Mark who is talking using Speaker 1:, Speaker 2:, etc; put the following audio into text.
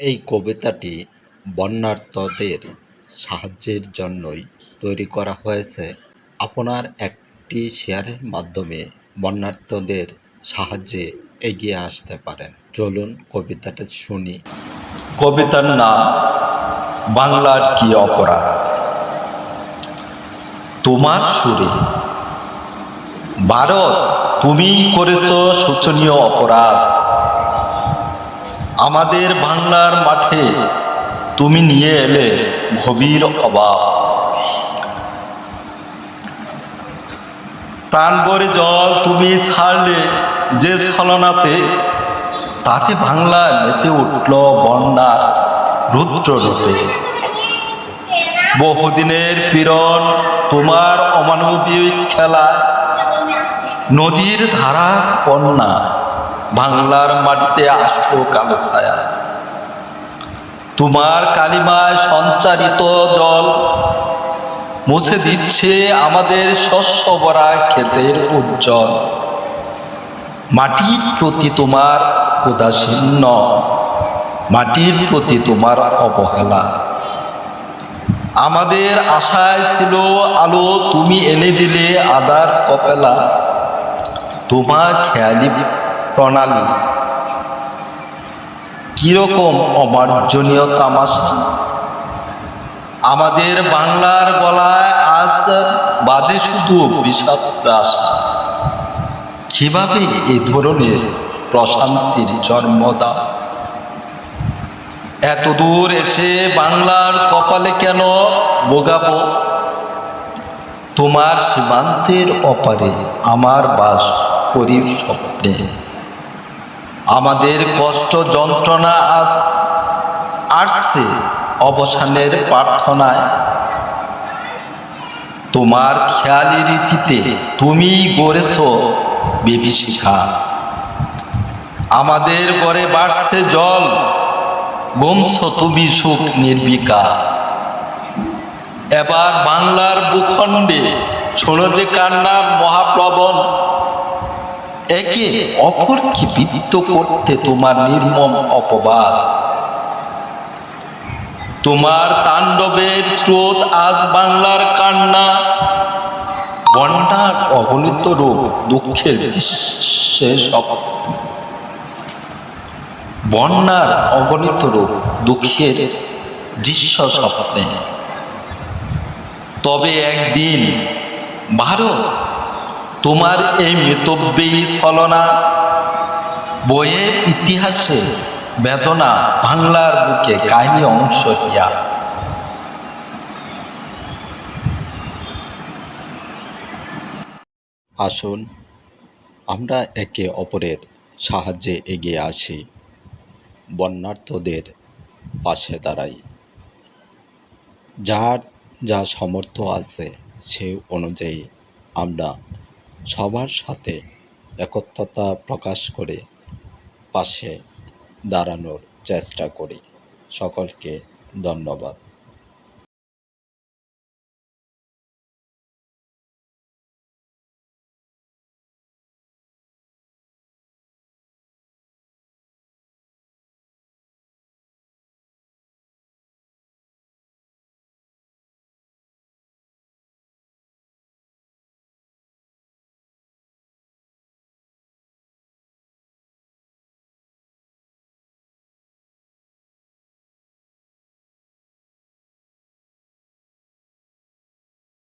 Speaker 1: এই কবিতাটি বন্যার্তদের সাহায্যের জন্যই তৈরি করা হয়েছে। আপনার একটি শেয়ারের মাধ্যমে বন্যার্তদের সাহায্যে এগিয়ে আসতে পারেন। চলুন কবিতাটা শুনি।
Speaker 2: কবিতার নাম, বাংলার কি অপরাধ? তোমার সুরে ভারত তুমি করেছ শোচনীয় অপরাধ। আমাদের বাংলার মাঠে তুমি নিয়ে এলে গভীর অভাব প্রাণবরে জল তুমি ছাড়লে যে ছলনাতে, তাতে বাংলা মেতে উঠল বন্যার রুদ্র রূপে। বহুদিনের পীড়ন তোমার অমানবিক খেলা নদীর ধারা কন্যা। বাংলার মাটিতে আসলো কালো ছায়া। তোমার কালিমায় সঞ্চারিত জল মুছে দিচ্ছে আমাদের শস্য বরা ক্ষেতের উজ্জ্বল। মাটির প্রতি তোমার উদাসীন্য মাটির প্রতি তোমার অবহেলা। আমাদের আশায় ছিল আলো, তুমি এনে দিলে আদার কপেলা। তোমার খেয়ালি প্রণালী। কীরকম অমার্জনীয় তামাশা। আমাদের বাংলার গলায় আজ বাজে শুধু বিষাদ আশা কীভাবে এ ধরনের প্রশান্তির জন্মদা এত দূর এসে বাংলার কপালে কেন বোগাবো তোমার সীমান্তের অপারে আমার বাস করি স্বপ্নে। আমাদের কষ্ট যন্ত্রণা আজ আসছে অবসানের প্রার্থনায়। তোমার খেয়ালি রীতিতে তুমি গড়েছ বিভীষিকা। আমাদের ঘরে বাড়ছে জল গমছ তুমি সুখ নির্বিকা এবার বাংলার ভূখণ্ডে শোনো যে কান্নার মহাপ্লবন একে অপরকে বিদিত করতে তোমার নির্মম অপবাদ। তোমার তাণ্ডবের স্রোত আজ বাংলার কান্না। বন্যার অগণিত রূপ দুঃখের শেষ বন্যার অগণিত রূপ দুঃখের দৃশ্য স্বপ্নে। তবে একদিন ভারত তোমার এই মিতব্যয়ী ছলনা বইয়ের ইতিহাসে বেদনা, বাংলার বুকে কাহিনী অংশ হিয়া
Speaker 1: আসুন, আমরা একে অপরের সাহায্যে এগিয়ে আসি বন্যার্থদের পাশে দাঁড়াই। যার যা সামর্থ্য আছে সেই অনুযায়ী আমরা সবার সাথে একত্রতা প্রকাশ করে পাশে দাঁড়ানোর চেষ্টা করি। সকলকে ধন্যবাদ।